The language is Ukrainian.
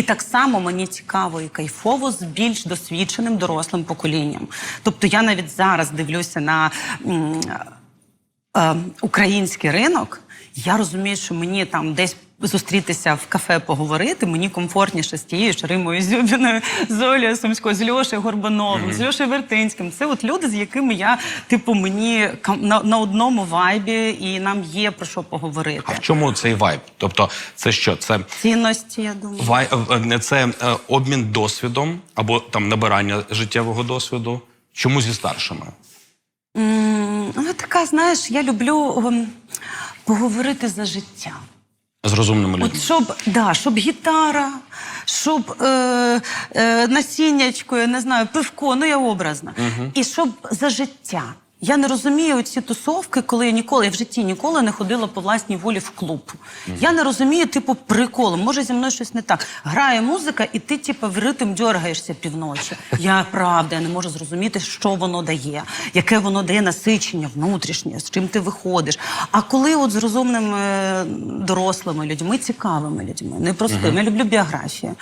І так само мені цікаво і кайфово з більш досвідченим дорослим поколінням. Тобто я навіть зараз дивлюся на е, український ринок, я розумію, що мені там десь зустрітися в кафе поговорити, мені комфортніше з тією ж Римою Зюбіною, з Олею Сумською, з Льошею Горбановим, з Льошею Вертинським. Це от люди, з якими я, типу, мені на, на одному вайбі, і нам є про що поговорити. А в чому цей вайб? Тобто, це що? Це Цінності, я думаю. вай... е, це е, обмін досвідом або там набирання життєвого досвіду. Чому зі старшими? М, Ну, така, знаєш, я люблю ем, поговорити за життя. З розумними людьми. От щоб, да, щоб гітара, щоб е, е, насіннячко, я не знаю, пивко, ну я образна. І щоб за життя. Я не розумію ці тусовки, коли я ніколи я в житті ніколи не ходила по власній волі в клуб. Я не розумію, типу, приколу. Може, зі мною щось не так. Грає музика, і ти, типу, в ритм дергаєшся півночі. Я правда, я не можу зрозуміти, що воно дає, яке воно дає насичення внутрішнє, з чим ти виходиш. А коли от з розумними е, дорослими людьми, цікавими людьми, непростими, я люблю біографію.